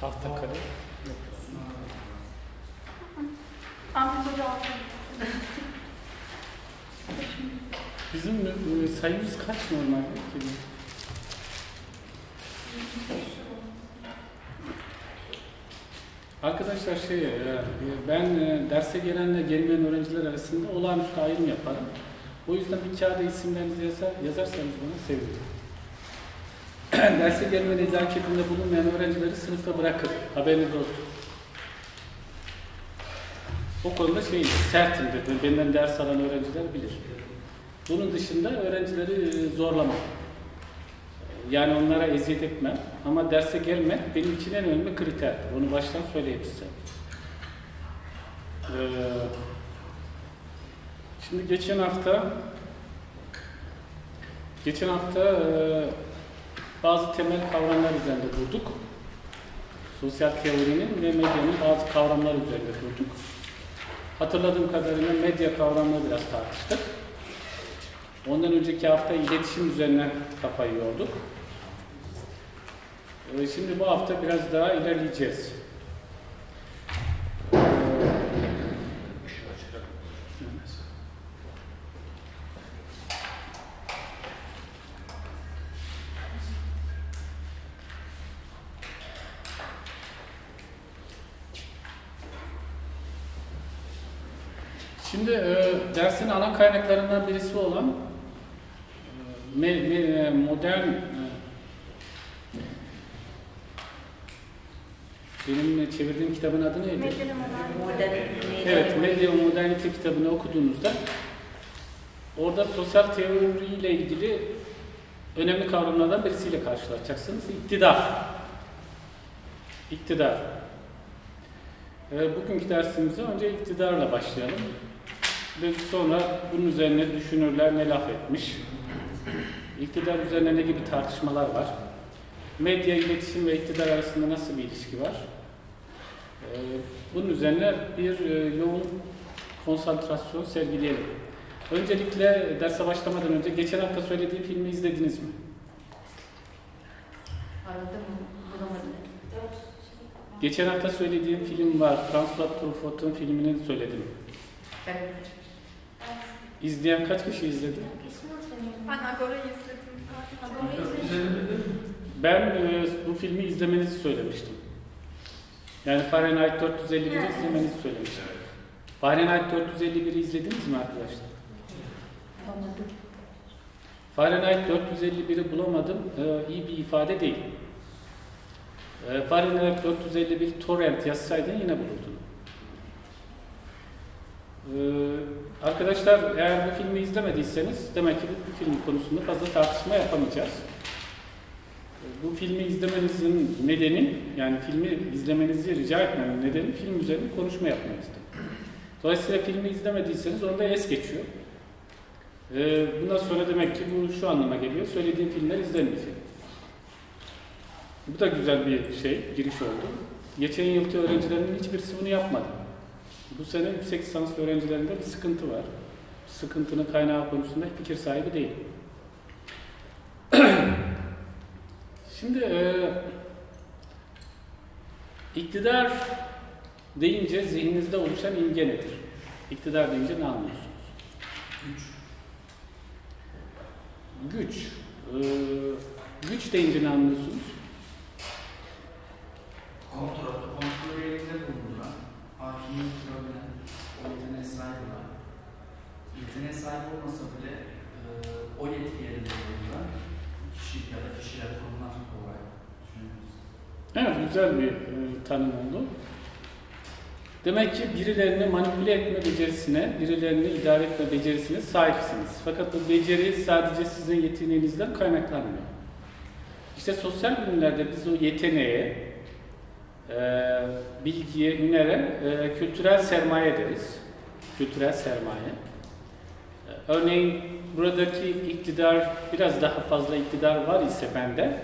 Tahtakale. Ahmet Hoca. Bizim e, sayımız kaç normalde? ki? Arkadaşlar şey, e, ben e, derse gelenle gelmeyen öğrenciler arasında olağanüstü ayrım yaparım. O yüzden bir kağıda isimlerinizi yazar, yazarsanız bana sevinirim. derse gelme nezaketinde bulunmayan öğrencileri sınıfta bırakın. Haberiniz olsun. O konuda şey, sertimdir. Benden ders alan öğrenciler bilir. Bunun dışında öğrencileri e, zorlamam. Yani onlara eziyet etmem. Ama derse gelmek benim için en önemli kriterdir. Onu baştan söyleyeyim size. Ee, şimdi geçen hafta geçen hafta e, bazı temel kavramlar üzerinde durduk. Sosyal teorinin ve medyanın bazı kavramları üzerinde durduk. Hatırladığım kadarıyla medya kavramını biraz tartıştık. Ondan önceki hafta iletişim üzerine kafayı yorduk. Ee, Şimdi bu hafta biraz daha ilerleyeceğiz. Şimdi e, dersin ana kaynaklarından birisi olan e, me- me- e, modern e, benim çevirdiğim kitabın adı neydi? Evet, Medya ve Modernite kitabını okuduğunuzda orada sosyal teoriyle ilgili önemli kavramlardan birisiyle karşılaşacaksınız. İktidar. İktidar. Bugünkü dersimize önce iktidarla başlayalım. Ve sonra bunun üzerine düşünürler ne laf etmiş. İktidar üzerine ne gibi tartışmalar var. Medya, iletişim ve iktidar arasında nasıl bir ilişki var? Ee, Bunun üzerine bir e, yoğun konsantrasyon sergileyelim. Öncelikle derse başlamadan önce geçen hafta söylediğim filmi izlediniz mi? Aradım bulamadım. Geçen hafta söylediğim film var. François Truffaut'un filmini söyledim. Evet. İzleyen kaç kişi izledi? Ben Agora'yı izledim. Ben e, bu filmi izlemenizi söylemiştim. Yani Fahrenheit 451'i izlemenizi söylemiştim. Fahrenheit 451'i izlediniz mi arkadaşlar? Bulamadım. Fahrenheit 451'i bulamadım e, iyi bir ifade değil. E, Fahrenheit 451 torrent yazsaydın yine bulurdun. E, arkadaşlar eğer bu filmi izlemediyseniz demek ki bu, film konusunda fazla tartışma yapamayacağız. E, bu filmi izlemenizin nedeni, yani filmi izlemenizi rica etmemin nedeni film üzerine konuşma yapmanızdı. Dolayısıyla filmi izlemediyseniz onda es geçiyor. Ee, bundan sonra demek ki bu şu anlama geliyor. Söylediğim filmler izlenmeyecek. Bu da güzel bir şey, giriş oldu. Geçen yılki öğrencilerimin hiçbirisi bunu yapmadı. Bu sene yüksek lisans öğrencilerinde bir sıkıntı var. Sıkıntının kaynağı konusunda fikir sahibi değilim. Şimdi e, iktidar deyince zihninizde oluşan imge nedir? İktidar deyince ne anlıyorsunuz? Güç. Ee, güç deyince ne anlıyorsunuz? Kontrol, kontrol elinde bulunduran, hakimiyet kurabilen, o yeteneğe sahip olan, yeteneğe sahip olmasa bile e, o yetki yerinde kişi ya da kişiler, kurumlar olarak düşünüyoruz. Evet, güzel bir e, tanım oldu. Demek ki birilerini manipüle etme becerisine, birilerini idare etme becerisine sahipsiniz. Fakat bu beceri sadece sizin yeteneğinizden kaynaklanmıyor. İşte sosyal bilimlerde biz o yeteneğe, e, bilgiye, hünere e, kültürel sermaye deriz. Kültürel sermaye. Örneğin buradaki iktidar, biraz daha fazla iktidar var ise bende,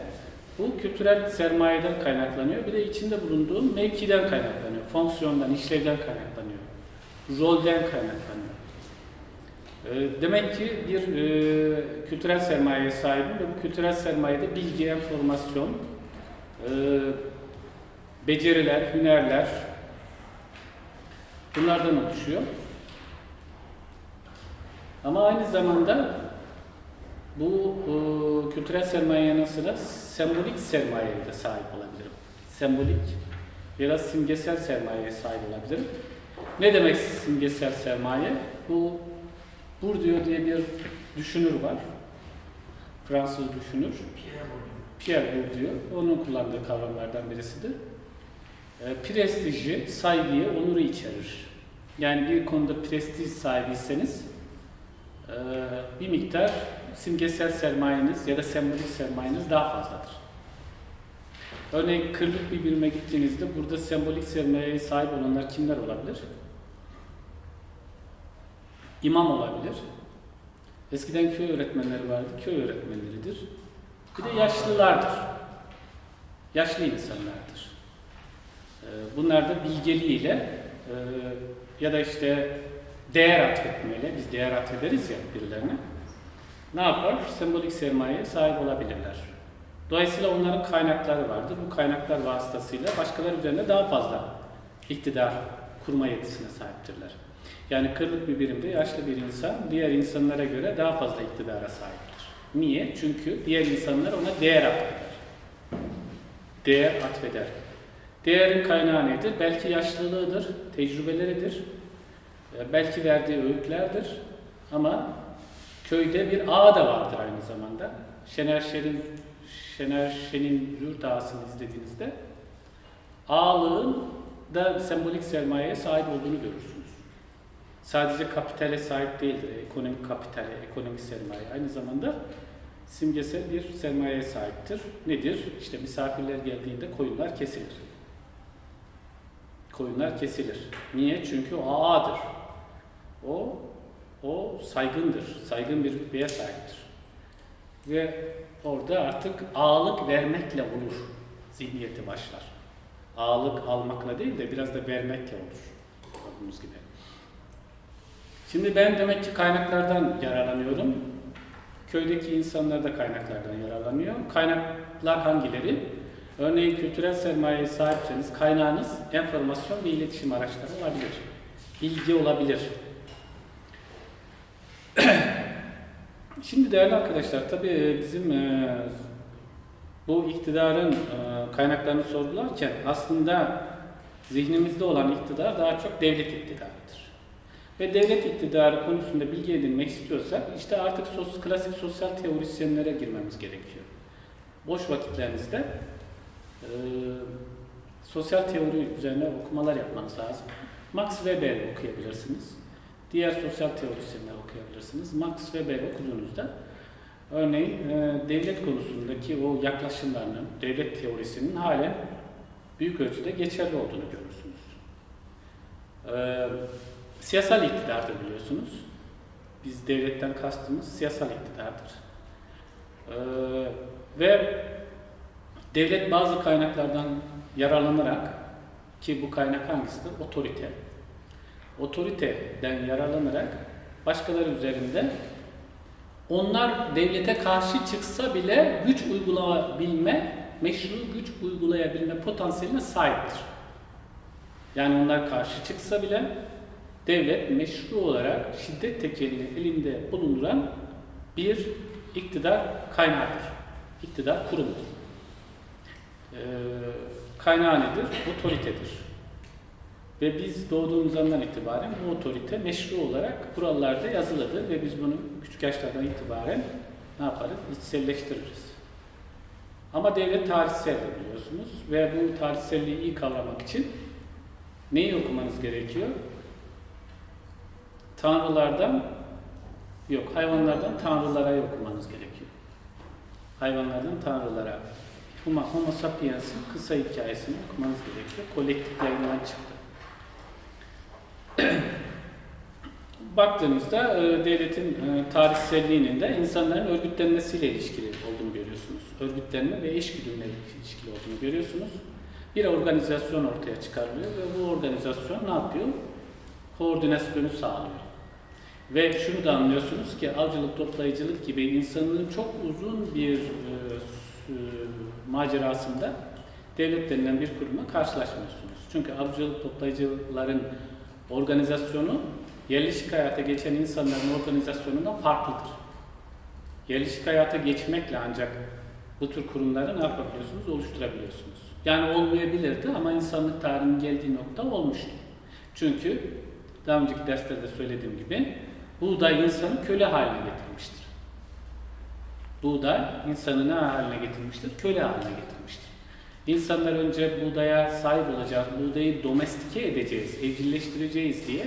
bu kültürel sermayeden kaynaklanıyor. Bir de içinde bulunduğum mevkiden kaynaklanıyor. Fonksiyondan, işlevden kaynaklanıyor. Rolden kaynaklanıyor. Ee, Demek ki bir e, kültürel sermayeye sahibim ve bu kültürel sermayede bilgi, enformasyon, e, beceriler, hünerler bunlardan oluşuyor. Ama aynı zamanda bu e, kültürel sermaye yanı sıra sembolik sermayeye de sahip olabilirim. Sembolik biraz simgesel sermayeye sahip olabilirim. Ne demek simgesel sermaye? Bu Bourdieu diye bir düşünür var. Fransız düşünür. Pierre Bourdieu. Onun kullandığı kavramlardan birisidir. E, prestiji, saygıyı, onuru içerir. Yani bir konuda prestij sahibiyseniz bir miktar simgesel sermayeniz ya da sembolik sermayeniz daha fazladır. Örneğin kırlık bir birime gittiğinizde burada sembolik sermayeye sahip olanlar kimler olabilir? İmam olabilir. Eskiden köy öğretmenleri vardı, köy öğretmenleridir. Bir de yaşlılardır. Yaşlı insanlardır. Ee, Bunlar da bilgeliğiyle e, ya da işte değer atfetmeyle, biz değer atfederiz ya birilerine, ne yapar? Sembolik sermayeye sahip olabilirler. Dolayısıyla onların kaynakları vardır. Bu kaynaklar vasıtasıyla başkaları üzerinde daha fazla iktidar kurma yetisine sahiptirler. Yani kırlık bir birimde yaşlı bir insan diğer insanlara göre daha fazla iktidara sahiptir. Niye? Çünkü diğer insanlar ona değer atfeder. Değer atfeder. Değerin kaynağı nedir? Belki yaşlılığıdır, tecrübeleridir, belki verdiği öğütlerdir ama köyde bir ağa da vardır aynı zamanda. Şener Şen'in Şener Şen'in Züğürt Ağası'nı izlediğinizde ağalığın da sembolik sermayeye sahip olduğunu görürsünüz. Sadece kapitale sahip değildir. Ekonomik kapitale, ekonomik sermaye aynı zamanda simgesel bir sermayeye sahiptir. Nedir? İşte misafirler geldiğinde koyunlar kesilir. Koyunlar kesilir. Niye? Çünkü o ağadır. O o saygındır. Saygın bir rütbeye sahiptir. Ve orada artık ağalık vermekle olur. Zihniyeti başlar. Ağalık almakla değil de biraz da vermekle olur. Gördüğünüz gibi. Şimdi ben demek ki kaynaklardan yararlanıyorum. Köydeki insanlar da kaynaklardan yararlanıyor. Kaynaklar hangileri? Örneğin kültürel sermayeye sahipseniz kaynağınız enformasyon ve iletişim araçları olabilir. Bilgi olabilir. Şimdi değerli arkadaşlar, tabii bizim e, bu iktidarın e, kaynaklarını sorgularken aslında zihnimizde olan iktidar daha çok devlet iktidarıdır. Ve devlet iktidarı konusunda bilgi edinmek istiyorsak işte artık sos, klasik sosyal teorisyenlere girmemiz gerekiyor. Boş vakitlerinizde e, sosyal teori üzerine okumalar yapmanız lazım. Max Weber okuyabilirsiniz. Diğer sosyal teorisyenler okuyabilirsiniz. Max Weber okuduğunuzda örneğin e, devlet konusundaki o yaklaşımlarının, devlet teorisinin halen büyük ölçüde geçerli olduğunu görürsünüz. E, siyasal iktidardır biliyorsunuz. Biz devletten kastımız siyasal iktidardır. E, ve devlet bazı kaynaklardan yararlanarak ki bu kaynak hangisidir? Otorite otoriteden yararlanarak başkaları üzerinde onlar devlete karşı çıksa bile güç uygulayabilme, meşru güç uygulayabilme potansiyeline sahiptir. Yani onlar karşı çıksa bile devlet meşru olarak şiddet tekelini elinde bulunduran bir iktidar kaynağıdır. İktidar kurumudur. Ee, kaynağı nedir? Otoritedir. Ve biz doğduğumuz andan itibaren bu otorite meşru olarak kurallarda yazılıdır ve biz bunu küçük yaşlardan itibaren ne yaparız? İçselleştiririz. Ama devlet tarihseldir biliyorsunuz ve bu tarihselliği iyi kavramak için neyi okumanız gerekiyor? Tanrılardan yok, hayvanlardan tanrılara okumanız gerekiyor. Hayvanlardan tanrılara. Homo, Homo sapiens'in kısa hikayesini okumanız gerekiyor. Kolektif yayınlar çıktı. Baktığınızda e, devletin e, tarihselliğinin de insanların örgütlenmesiyle ilişkili olduğunu görüyorsunuz. Örgütlenme ve eşgüdümle ilişkili olduğunu görüyorsunuz. Bir organizasyon ortaya çıkarılıyor ve bu organizasyon ne yapıyor? Koordinasyonu sağlıyor. Ve şunu da anlıyorsunuz ki avcılık, toplayıcılık gibi insanlığın çok uzun bir e, macerasında devlet denilen bir kurumla karşılaşmıyorsunuz. Çünkü avcılık toplayıcıların organizasyonu yerleşik hayata geçen insanların organizasyonundan farklıdır. Yerleşik hayata geçmekle ancak bu tür kurumları ne yapabiliyorsunuz? Oluşturabiliyorsunuz. Yani olmayabilirdi ama insanlık tarihinin geldiği nokta olmuştu. Çünkü daha önceki derslerde söylediğim gibi buğday insanı köle haline getirmiştir. Buğday insanı ne haline getirmiştir? Köle haline getirmiştir. İnsanlar önce buğdaya sahip olacağız, buğdayı domestike edeceğiz, evcilleştireceğiz diye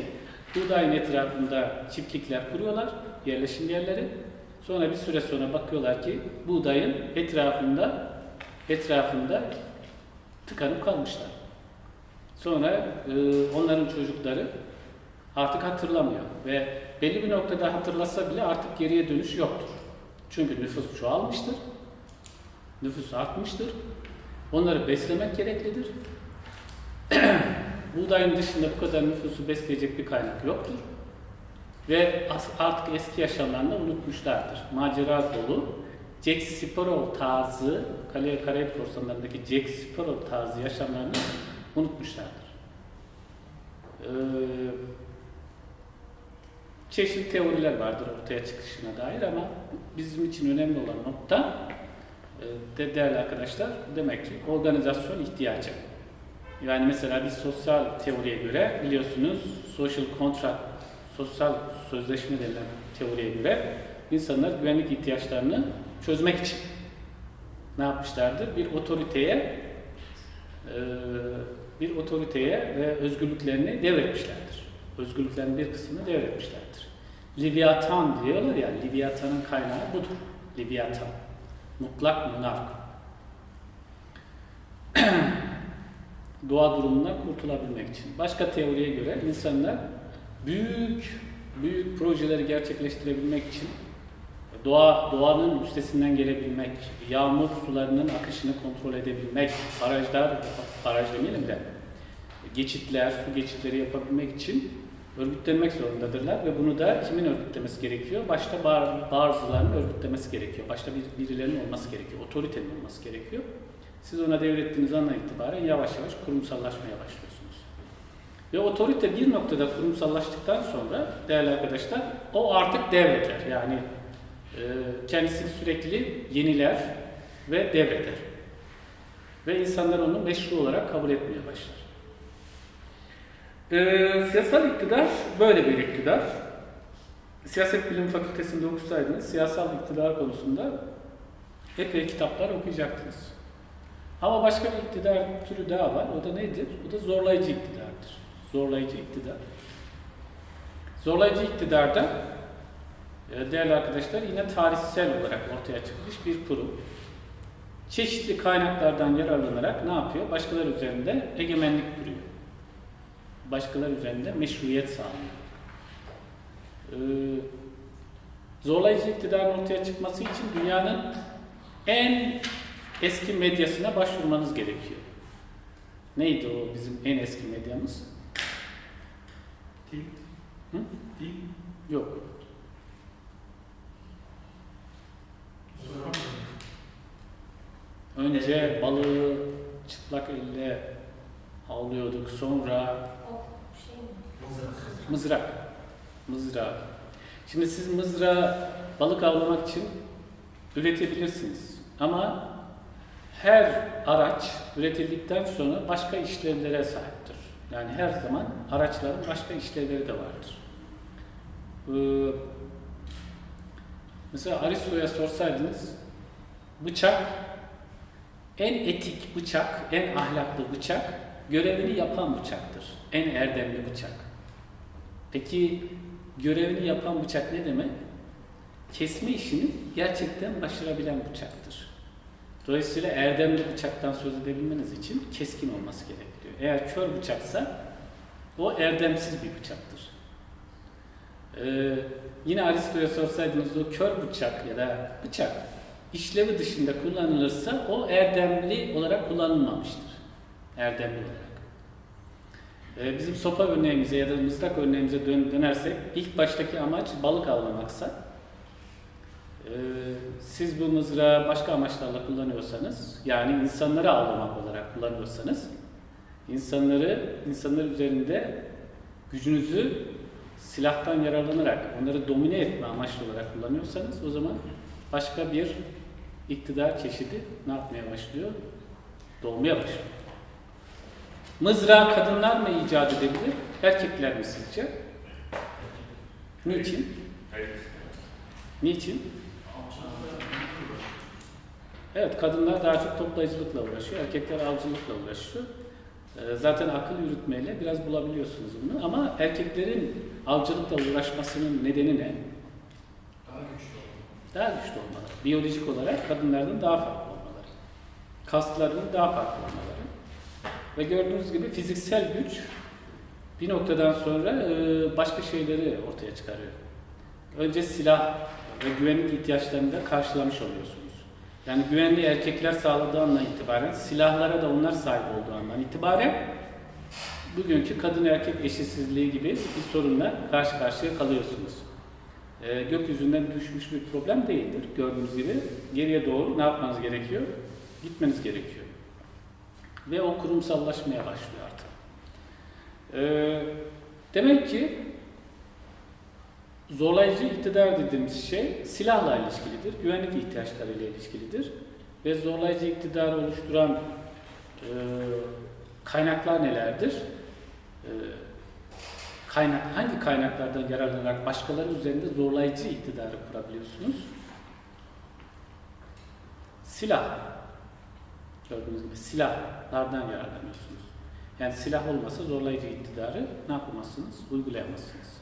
buğdayın etrafında çiftlikler kuruyorlar, yerleşim yerleri. Sonra bir süre sonra bakıyorlar ki buğdayın etrafında etrafında tıkanıp kalmışlar. Sonra e, onların çocukları artık hatırlamıyor ve belli bir noktada hatırlasa bile artık geriye dönüş yoktur. Çünkü nüfus çoğalmıştır, nüfus artmıştır, onları beslemek gereklidir. Buğdayın dışında bu kadar nüfusu besleyecek bir kaynak yoktur. Ve artık eski yaşamlarını unutmuşlardır. Macera dolu, Jack Sparrow tarzı, Kale Karayip korsanlarındaki Jack Sparrow tarzı yaşamlarını unutmuşlardır. Ee, çeşitli teoriler vardır ortaya çıkışına dair ama bizim için önemli olan nokta e, de değerli arkadaşlar demek ki organizasyon ihtiyacı. Yani mesela bir sosyal teoriye göre biliyorsunuz social contract, sosyal sözleşme denilen teoriye göre insanlar güvenlik ihtiyaçlarını çözmek için ne yapmışlardır? Bir otoriteye e, bir otoriteye ve özgürlüklerini devretmişlerdir. Özgürlüklerin bir kısmını devretmişlerdir. Livyatan diyorlar ya, Livyatan'ın kaynağı budur. Livyatan. Mutlak monark. Doğa durumundan kurtulabilmek için. Başka teoriye göre insanlar büyük büyük projeleri gerçekleştirebilmek için doğa doğanın üstesinden gelebilmek, yağmur sularının akışını kontrol edebilmek, barajlar, baraj demeyelim de geçitler, su geçitleri yapabilmek için örgütlenmek zorundadırlar ve bunu da kimin örgütlemesi gerekiyor? Başta bar, bazılarının örgütlemesi gerekiyor. Başta bir, birilerinin olması gerekiyor. Otoritenin olması gerekiyor. Siz ona devrettiğiniz andan itibaren yavaş yavaş kurumsallaşmaya başlıyorsunuz. Ve otorite bir noktada kurumsallaştıktan sonra değerli arkadaşlar o artık devreder. Yani e, kendisini sürekli yeniler ve devreder. Ve insanlar onu meşru olarak kabul etmeye başlar. E, siyasal iktidar böyle bir iktidar. Siyaset Bilim Fakültesinde okusaydınız siyasal iktidar konusunda epey kitaplar okuyacaktınız. Ama başka bir iktidar türü daha var. O da nedir? O da zorlayıcı iktidardır. Zorlayıcı iktidar. Zorlayıcı iktidarda e, değerli arkadaşlar yine tarihsel olarak ortaya çıkmış bir kurum. Çeşitli kaynaklardan yararlanarak ne yapıyor? Başkaları üzerinde egemenlik kuruyor. Başkaları üzerinde meşruiyet sağlıyor. Ee, zorlayıcı iktidarın ortaya çıkması için dünyanın en eski medyasına başvurmanız gerekiyor. Neydi o bizim en eski medyamız? Dil. Hı? Dil. Yok. Önce balığı çıplak elle avlıyorduk. Sonra mızrak. Mızrak. Şimdi siz mızrağı balık avlamak için üretebilirsiniz. Ama her araç üretildikten sonra başka işlevlere sahiptir. Yani her zaman araçların başka işlevleri de vardır. Ee, mesela Aristo'ya sorsaydınız bıçak en etik bıçak, en ahlaklı bıçak görevini yapan bıçaktır. En erdemli bıçak. Peki görevini yapan bıçak ne demek? Kesme işini gerçekten başarabilen bıçaktır. Dolayısıyla erdemli bıçaktan söz edebilmeniz için keskin olması gerekiyor. Eğer kör bıçaksa o erdemsiz bir bıçaktır. Ee, yine Aristo'ya sorsaydınız o kör bıçak ya da bıçak işlevi dışında kullanılırsa o erdemli olarak kullanılmamıştır. Erdemli olarak. Ee, bizim sopa örneğimize ya da mızrak örneğimize dön dönersek ilk baştaki amaç balık avlamaksa Ee, siz bu mızrağı başka amaçlarla kullanıyorsanız, yani insanları avlamak olarak kullanıyorsanız, insanları, insanlar üzerinde gücünüzü silahtan yararlanarak onları domine etme amaçlı olarak kullanıyorsanız o zaman başka bir iktidar çeşidi ne yapmaya başlıyor? Doğmaya başlıyor. Mızrağı kadınlar mı icat edebilir, erkekler mi sizce? Niçin? Niçin? Evet, kadınlar daha çok toplayıcılıkla uğraşıyor, erkekler avcılıkla uğraşıyor. Ee, Zaten akıl yürütmeyle biraz bulabiliyorsunuz bunu ama erkeklerin avcılıkla uğraşmasının nedeni ne? Daha güçlü oldu. Daha güçlü olmaları. Biyolojik olarak kadınlardan daha farklı olmaları. Kaslarının daha farklı olmaları. Ve gördüğünüz gibi fiziksel güç bir noktadan sonra e, başka şeyleri ortaya çıkarıyor. Önce silah ve güvenlik ihtiyaçlarını da karşılamış oluyorsunuz. Yani güvenliği erkekler sağladığı andan itibaren, silahlara da onlar sahip olduğu andan itibaren bugünkü kadın erkek eşitsizliği gibi bir sorunla karşı karşıya kalıyorsunuz. Ee, gökyüzünden düşmüş bir problem değildir. Gördüğünüz gibi geriye doğru ne yapmanız gerekiyor? Gitmeniz gerekiyor. Ve o kurumsallaşmaya başlıyor artık. Ee, demek ki zorlayıcı iktidar dediğimiz şey silahla ilişkilidir, güvenlik ihtiyaçlarıyla ilişkilidir. Ve zorlayıcı iktidarı oluşturan e, kaynaklar nelerdir? E, kaynak hangi kaynaklardan yararlanarak başkaları üzerinde zorlayıcı iktidarı kurabiliyorsunuz? Silah. Gördüğünüz gibi silahlardan yararlanıyorsunuz. Yani silah olmasa zorlayıcı iktidarı ne yapamazsınız? Uygulayamazsınız.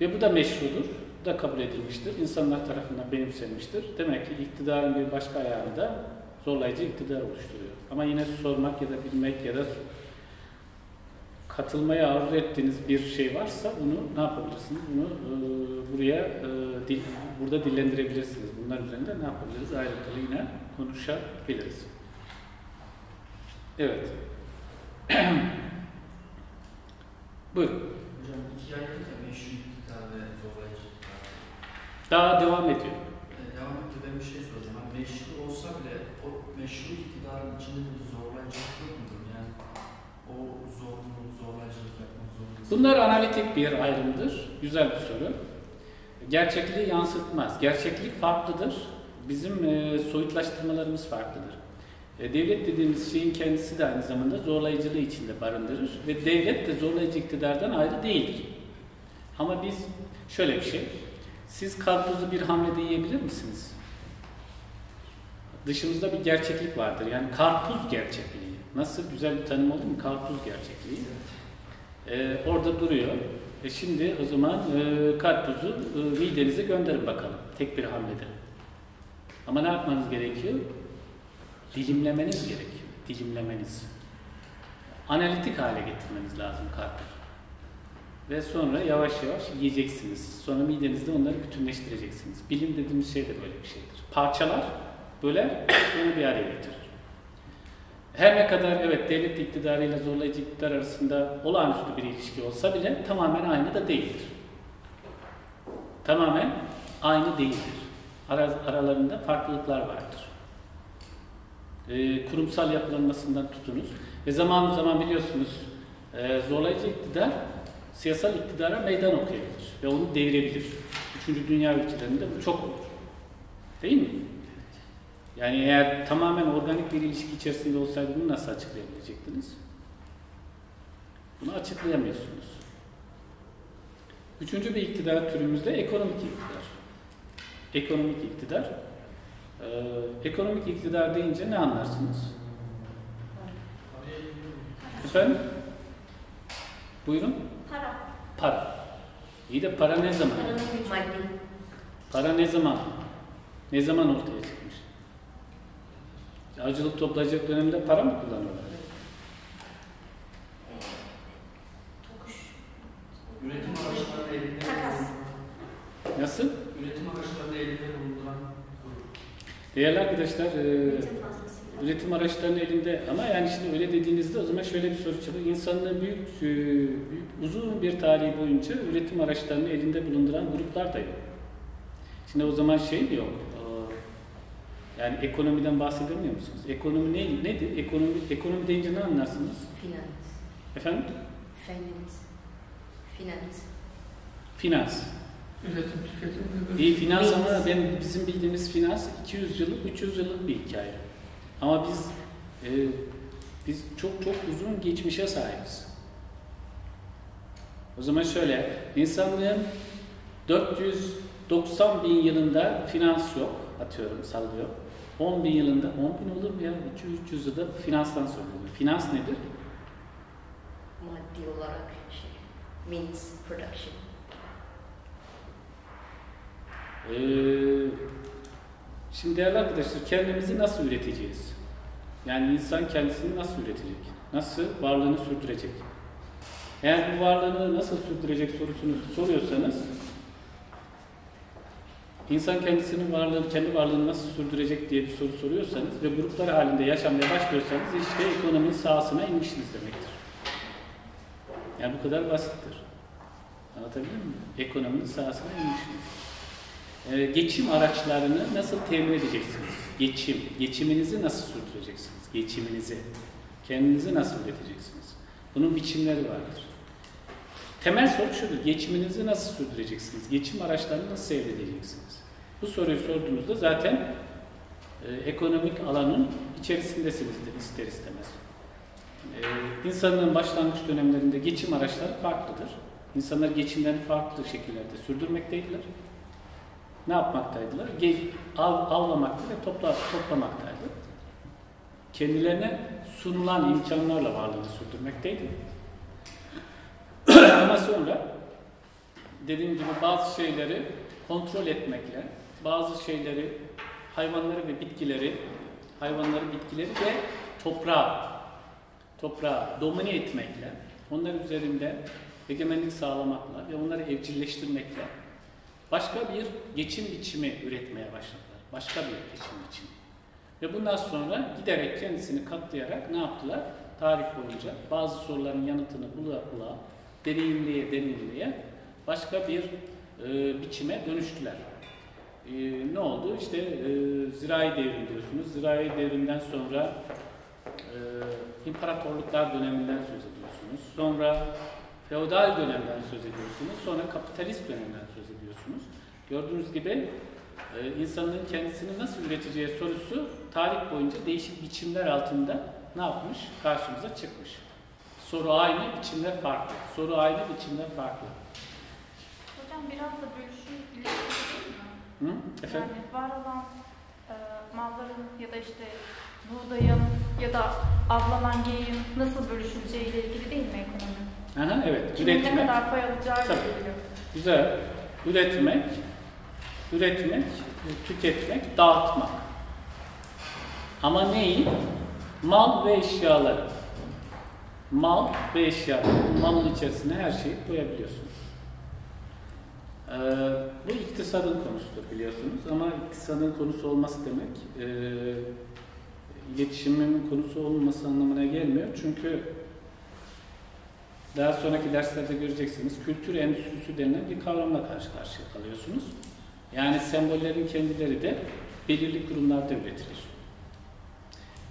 Ve bu da meşrudur, bu da kabul edilmiştir, insanlar tarafından benimsenmiştir. Demek ki iktidarın bir başka ayağını da zorlayıcı iktidar oluşturuyor. Ama yine sormak ya da bilmek ya da katılmaya arzu ettiğiniz bir şey varsa bunu ne yapabilirsiniz? Bunu e, buraya e, dil, burada dillendirebilirsiniz. Bunlar üzerinde ne yapabiliriz? Ayrıntılı yine konuşabiliriz. Evet. Buyurun. İktidar ve iktidar. Daha devam ediyor. Ee, devam edip ben bir şey soracağım. Yani meşru olsa bile o meşru iktidarın içinde bir zorlayıcılık yok mudur? Yani o zorunluluk, zorlayıcılık yapmak zorundasın. Bunlar analitik bir ayrımdır. Güzel bir soru. Gerçekliği yansıtmaz. Gerçeklik farklıdır. Bizim e, soyutlaştırmalarımız farklıdır. E, devlet dediğimiz şeyin kendisi de aynı zamanda zorlayıcılığı içinde barındırır ve devlet de zorlayıcı iktidardan ayrı değildir. Ama biz şöyle bir şey, siz karpuzu bir hamlede yiyebilir misiniz? Dışımızda bir gerçeklik vardır. Yani karpuz gerçekliği. Nasıl güzel bir tanım oldu mu? Karpuz gerçekliği. Ee, orada duruyor. E şimdi o zaman e, karpuzu e, midenize gönderin bakalım. Tek bir hamlede. Ama ne yapmanız gerekiyor? Dilimlemeniz gerekiyor. Dilimlemeniz. Analitik hale getirmeniz lazım karpuzu. Ve sonra yavaş yavaş yiyeceksiniz. Sonra midenizde onları bütünleştireceksiniz. Bilim dediğimiz şey de böyle bir şeydir. Parçalar, böler, sonra bir araya getirir. Her ne kadar evet devlet iktidarıyla zorlayıcı iktidar arasında olağanüstü bir ilişki olsa bile tamamen aynı da değildir. Tamamen aynı değildir. Ara- aralarında farklılıklar vardır. Ee, kurumsal yapılanmasından tutunuz. Ve zaman zaman biliyorsunuz e, zorlayıcı iktidar siyasal iktidara meydan okuyabilir ve onu devirebilir. Üçüncü dünya ülkelerinde bu çok olur. Değil mi? Yani eğer tamamen organik bir ilişki içerisinde olsaydı bunu nasıl açıklayabilecektiniz? Bunu açıklayamıyorsunuz. Üçüncü bir iktidar türümüzde ekonomik iktidar. Ekonomik iktidar. Ee, ekonomik iktidar deyince ne anlarsınız? Efendim? Buyurun. Para. İyi de para ne zaman? Maddi. Para ne zaman? Ne zaman ortaya çıkmış? Avcılık toplayacak dönemde para mı kullanıyorlar? Tokuş. Üretim araçlarını elinde Takas. Nasıl? Üretim araçlarını elinde bulunduran. Değerli arkadaşlar, e, Üretim araçlarının elinde ama yani şimdi öyle dediğinizde o zaman şöyle bir soru çıkıyor. İnsanlığın büyük, e, büyük uzun bir tarihi boyunca üretim araçlarını elinde bulunduran gruplar da yok. Şimdi o zaman şey mi yok? Yani ekonomiden bahsedemiyor musunuz? Ekonomi ne, nedir? Ekonomi, ekonomi deyince ne anlarsınız? Finans. Efendim? Finance. Finans. Finans. Üretim, tüketim İyi finans ama Finans. ben bizim bildiğimiz finans 200 yıllık, 300 yıllık bir hikaye. Ama biz e, biz çok çok uzun geçmişe sahibiz. O zaman şöyle, insanlığın 490 bin yılında finans yok, atıyorum, sallıyor. 10 bin yılında, 10 bin olur mu ya? 200-300 yılda finanstan söylüyor. Finans nedir? Maddi olarak şey. Means production. Ee, şimdi değerli arkadaşlar kendimizi nasıl üreteceğiz? Yani insan kendisini nasıl üretecek? Nasıl varlığını sürdürecek? Eğer bu varlığını nasıl sürdürecek sorusunu soruyorsanız insan kendisinin varlığını, kendi varlığını nasıl sürdürecek diye bir soru soruyorsanız ve gruplar halinde yaşamaya başlıyorsanız işte ekonominin sahasına inmişsiniz demektir. Yani bu kadar basittir. Anlatabildim mi? Ekonominin sahasına inmişsiniz. Ee, geçim araçlarını nasıl temin edeceksiniz? Geçim, geçiminizi nasıl sürdüreceksiniz? Geçiminizi, kendinizi nasıl üreteceksiniz? Bunun biçimleri vardır. Temel soru şudur, geçiminizi nasıl sürdüreceksiniz? Geçim araçlarını nasıl elde edeceksiniz? Bu soruyu sorduğunuzda zaten e, ekonomik alanın içerisindesinizdir ister istemez. E, insanlığın başlangıç dönemlerinde geçim araçları farklıdır. İnsanlar geçimlerini farklı şekillerde sürdürmekteydiler ne yapmaktaydılar? Ge av, avlamakta ve topla, toplamaktaydı. Kendilerine sunulan imkanlarla varlığını sürdürmekteydi. Ama sonra dediğim gibi bazı şeyleri kontrol etmekle, bazı şeyleri hayvanları ve bitkileri, hayvanları, bitkileri ve toprağı, toprağı domine etmekle, onlar üzerinde egemenlik sağlamakla ve onları evcilleştirmekle başka bir geçim biçimi üretmeye başladılar. Başka bir geçim biçimi. Ve bundan sonra giderek kendisini katlayarak ne yaptılar? Tarih boyunca bazı soruların yanıtını bula bula, deneyimleye deneyimleye başka bir e, biçime dönüştüler. E, ne oldu? İşte e, zirai devrim diyorsunuz. Zirai devrimden sonra e, imparatorluklar döneminden söz ediyorsunuz. Sonra feodal dönemden söz ediyorsunuz. Sonra kapitalist dönemden söz ediyorsunuz. Gördüğünüz gibi e, insanlığın kendisini nasıl üreteceği sorusu tarih boyunca değişik biçimler altında ne yapmış? Karşımıza çıkmış. Soru aynı, biçimler farklı. Soru aynı, biçimler farklı. Hocam biraz da bölüşüm ilişkisi değil mi? Hı? Efendim? Yani var olan e, malların ya da işte buğdayın ya da avlanan geyiğin nasıl bölüşüleceği ile ilgili değil mi ekonomi? Aha, evet. Kimin ne Üretmek. kadar pay alacağı Tabii. ilgili. Güzel. Üretmek, üretmek, tüketmek, dağıtmak. Ama neyi? Mal ve eşyaları. Mal ve eşyalar. Bu malın içerisine her şeyi koyabiliyorsunuz. Ee, bu iktisadın konusudur biliyorsunuz ama iktisadın konusu olması demek e, iletişimin konusu olmaması anlamına gelmiyor. Çünkü daha sonraki derslerde göreceksiniz. Kültür endüstrisi denilen bir kavramla karşı karşıya kalıyorsunuz. Yani sembollerin kendileri de belirli kurumlarda üretilir.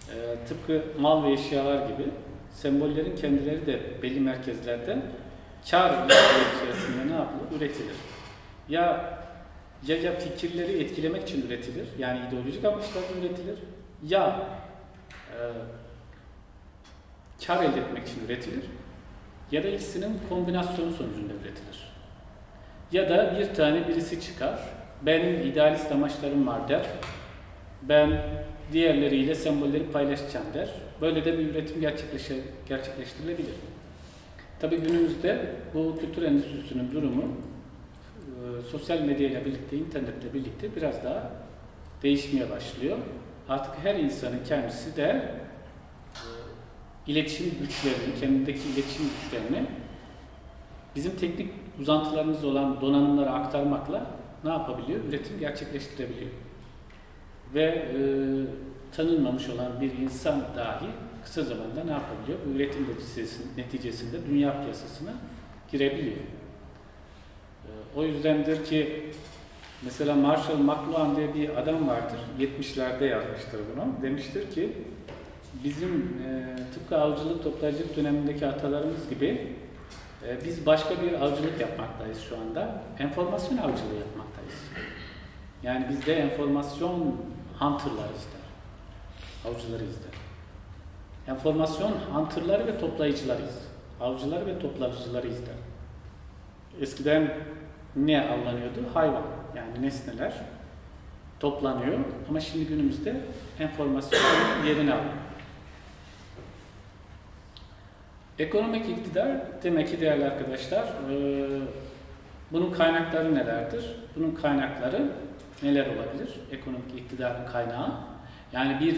Ee, tıpkı mal ve eşyalar gibi sembollerin kendileri de belli merkezlerde kar içerisinde ne yapılır? Üretilir. Ya ya, ya fikirleri etkilemek için üretilir, yani ideolojik amaçlarla üretilir, ya e, kar elde etmek için üretilir, ya da ikisinin kombinasyonu sonucunda üretilir. Ya da bir tane birisi çıkar, benim idealist amaçlarım var der, ben diğerleriyle sembolleri paylaşacağım der. Böyle de bir üretim gerçekleştirilebilir. Tabii günümüzde bu kültür endüstrisinin durumu e, sosyal medyayla birlikte, internetle birlikte biraz daha değişmeye başlıyor. Artık her insanın kendisi de iletişim güçlerini, kendindeki iletişim güçlerini bizim teknik uzantılarımız olan donanımlara aktarmakla ne yapabiliyor? Üretim gerçekleştirebiliyor. Ve e, tanınmamış olan bir insan dahi kısa zamanda ne yapabiliyor? Bu üretim neticesinde, dünya piyasasına girebiliyor. E, o yüzdendir ki Mesela Marshall McLuhan diye bir adam vardır. 70'lerde yazmıştır bunu. Demiştir ki bizim e, tıpkı avcılık toplayıcılık dönemindeki atalarımız gibi e, biz başka bir avcılık yapmaktayız şu anda. Enformasyon avcılığı yapmaktayız. Yani bizde enformasyon hunterlarız der. Avcılarıyız der. Enformasyon hunterları ve toplayıcılarıyız. Avcılar ve toplayıcılarıyız der. Eskiden ne avlanıyordu? Hayvan. Yani nesneler toplanıyor ama şimdi günümüzde enformasyon yerini alıyor. Ekonomik iktidar demek ki değerli arkadaşlar eee, bunun kaynakları nelerdir? Bunun kaynakları neler olabilir? Ekonomik iktidarın kaynağı. Yani bir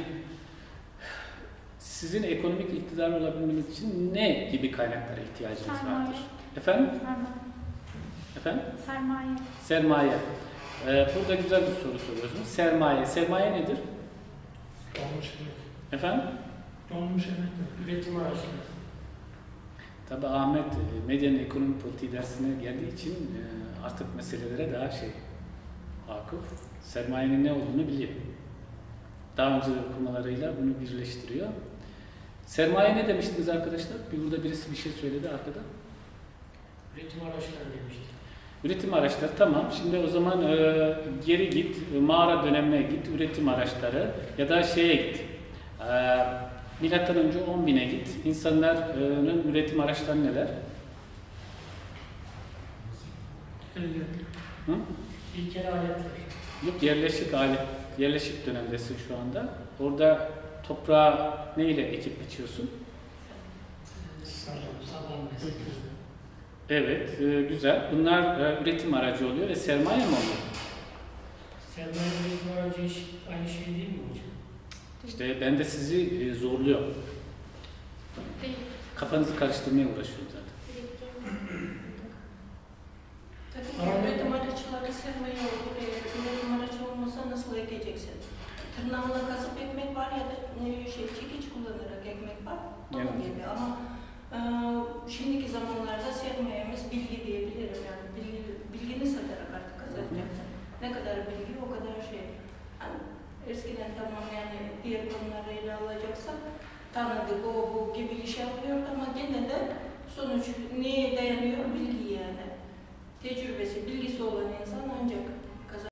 sizin ekonomik iktidar olabilmeniz için ne gibi kaynaklara ihtiyacınız Sermaye. vardır? Efendim? Sermaye. Efendim? Sermaye. Sermaye. Ee, burada güzel bir soru soruyorsunuz. Sermaye. Sermaye nedir? Donmuş emek. Efendim? Donmuş emek. Üretim araçları. Tabii Ahmet e, medyanın ekonomi politiği dersine geldiği için e, artık meselelere daha şey vakıf. Sermayenin ne olduğunu biliyor. Daha önce de okumalarıyla bunu birleştiriyor. Sermaye ne demiştiniz arkadaşlar? Bir burada birisi bir şey söyledi arkada. Üretim araçları demiştik. Üretim araçları tamam. Şimdi o zaman e, geri git, e, mağara dönemine git, üretim araçları ya da şeye git. E, milattan önce 10 bine git. İnsanların üretim araçları neler? Hı? İlkel aletler. Yok yerleşik alet, yerleşik dönemdesin şu anda. Orada toprağı neyle ekip biçiyorsun? Evet, e, güzel. Bunlar e, üretim aracı oluyor ve sermaye mi oluyor? Sermaye üretim aracı aynı şey değil mi hocam? İşte ben de sizi e, zorluyorum. Değil. Kafanızı karıştırmaya uğraşıyorum zaten. Tabii üretim araçları sermaye olur. Üretim aracı olmasa nasıl ekeceksin? Tırnağınla kazıp ekmek var ya da e, şey çekiç kullanarak ekmek var. Onun Evet. gibi ama e, şimdiki zamanlarda sermayemiz bilgi diyebilirim yani bilgi, bilgini satarak artık kazanacaksın. Ne kadar bilgi o kadar şey. Hani eskiden tamam yani diğer konuları ele alacaksak tanıdık o bu gibi iş yapıyor ama gene de sonuç neye dayanıyor bilgi yani. Tecrübesi, bilgisi olan insan ancak